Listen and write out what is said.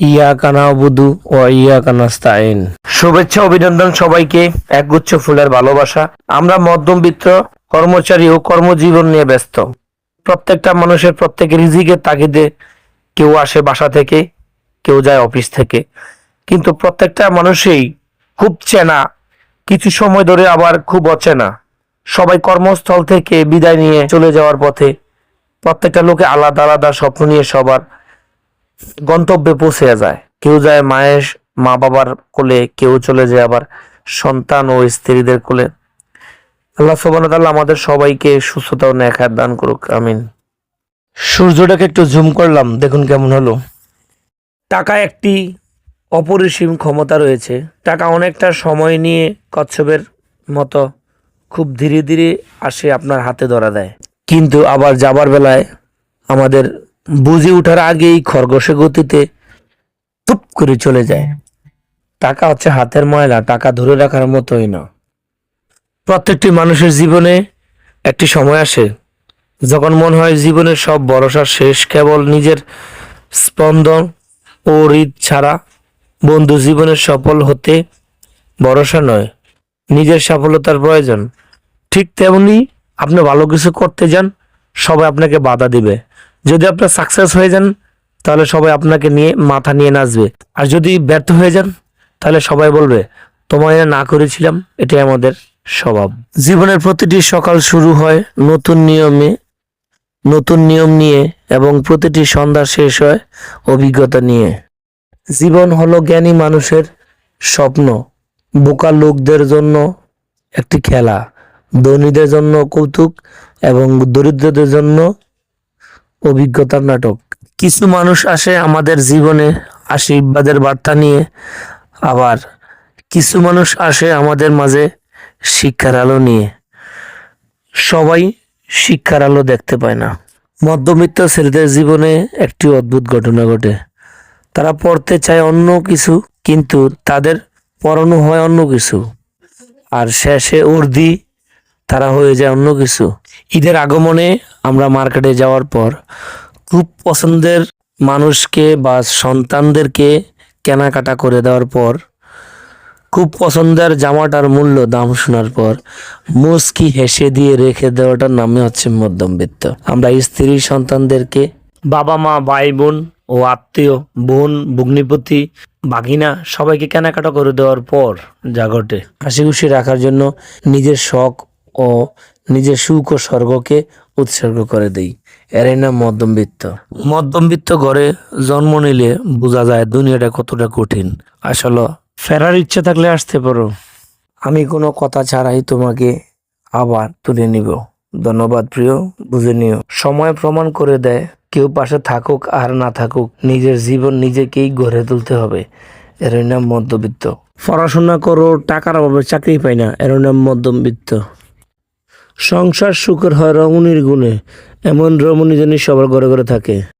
ইয়া কানা বুধু ও ইয়া কানাস্তাইন শুভেচ্ছা, অভিনন্দন সবাইকে। একগুচ্ছ ফুলের ভালোবাসা। আমরা মধ্যমবিত্ত কর্মচারী ও কর্মজীবন নিয়ে ব্যস্ত। প্রত্যেকটা মানুষের প্রত্যেক রিজিকের তাগিদে কেউ আসে বাসা থেকে, কেউ যায় অফিস থেকে। কিন্তু প্রত্যেকটা মানুষই খুব চেনা, কিছু সময় ধরে আবার খুব অচেনা। সবাই কর্মস্থল থেকে বিদায় নিয়ে চলে যাওয়ার পথে প্রত্যেকটা লোকে আলাদা আলাদা স্বপ্ন নিয়ে সবার গন্তব্যে পৌঁছে যায়। কেউ যায় মায়ের মা বাবার কোলে, কেউ চলে যায় আবার সন্তান ও স্ত্রীদের কোলে। আল্লাহ সোবান আমাদের সবাইকে সুস্থতা ও ন্যাখার দান করুক, আমিন। সূর্যটাকে একটু জুম করলাম, দেখুন কেমন হলো। টাকা একটি অপরিসীম ক্ষমতা রয়েছে। টাকা অনেকটা সময় নিয়ে কচ্ছপের মতো খুব ধীরে ধীরে আসে আপনার হাতে ধরা দেয়। কিন্তু আবার যাবার বেলায় আমাদের বুঝে ওঠার আগেই খরগোশে গতিতে টুপ করে চলে যায়। টাকা হচ্ছে হাতের ময়লা, টাকা ধরে রাখার মতোই না। প্রত্যেকটি মানুষের জীবনে একটি সময় আসে, যখন মনে হয় জীবনের সব ভরসা শেষ, কেবল নিজের স্পন্দন ও হৃদ ছাড়া। বন্ধু জীবনে সফল হতে ভরসা নয়, নিজের সফলতার প্রয়োজন। ঠিক তেমনি আপনি ভালো কিছু করতে যান, সবাই আপনাকে বাধা দিবে। যদি আপনার সাকসেস হয়ে যান, তাহলে সবাই আপনাকে নিয়ে মাথা নিয়ে নাচবে। আর যদি ব্যর্থ হয়ে যান, তাহলে সবাই বলবে, তোমায় না করেছিলাম, এটাই আমাদের স্বভাব। জীবনের প্রতিটি সকাল শুরু হয় নতুন নিয়মে, নতুন নিয়ম নিয়ে, এবং প্রতিটি সন্ধ্যা শেষ হয় অভিজ্ঞতা নিয়ে। জীবন হলো জ্ঞানী মানুষের স্বপ্ন, বোকা লোকদের জন্য একটি খেলা, ধনীদের জন্য কৌতুক, এবং দরিদ্রদের জন্য অভিজ্ঞতার নাটক। কিছু মানুষ আসে আমাদের জীবনে আশীর্বাদের বার্তা নিয়ে, আবার কিছু মানুষ আসে আমাদের মাঝে শিক্ষার আলো নিয়ে। সবাই শিক্ষার আলো দেখতে পায় না। মধ্যবিত্ত ছেলেদের জীবনে একটি অদ্ভুত ঘটনা ঘটে। তারা পড়তে চায় অন্য কিছু, কিন্তু তাদের পড়ানো হয় অন্য কিছু। আর শেষে উর্দি তারা হয়ে যায় অন্য কিছু। ঈদের আগমনে আমরা মার্কেটে যাওয়ার পর খুব পছন্দের মানুষকে বা সন্তানদেরকে কেনাকাটা করে দেওয়ার পর, খুব পছন্দের জামাটার মূল্য দাম শোনার পর, মুস্কি হেসে দিয়ে রেখে দেওয়াটার নামে হচ্ছে মধ্যমবিত্ত আমরা স্ত্রী সন্তানদেরকে বাবা মা ভাই বোন ও আত্মীয়, বোন, ভগ্নিপতি বাঘিনা সবাইকে কেনাকাটা করে দেওয়ার পর ঘটে হাসি খুশি রাখার জন্য নিজের শখ ও নিজের সুখ ও স্বর্গকে উৎসর্গ করে দেই। এরই নাম মধ্যমবিত্ত মধ্যমবিত্ত ঘরে জন্ম নিলে বোঝা যায় দুনিয়াটা কতটা কঠিন। আসলে ফেরার ইচ্ছে থাকলে আসতে পারো। আমি কোনো কথা ছাড়াই তোমাকে আবার তুলে নিব। ধন্যবাদ প্রিয় বুঝে নিও। সময় প্রমাণ করে দেয় কেউ পাশে থাকুক আর না থাকুক নিজের জীবন নিজেকেই গড়ে তুলতে হবে। এর নাম মধ্যবিত্ত। পড়াশোনা করো টাকার অভাবে চাকরি পাই না। এর নাম মধ্যবিত্ত সংসার সুখের হয় রমণীর গুণে এমন রমণী যেন সবার ঘরে ঘরে থাকে।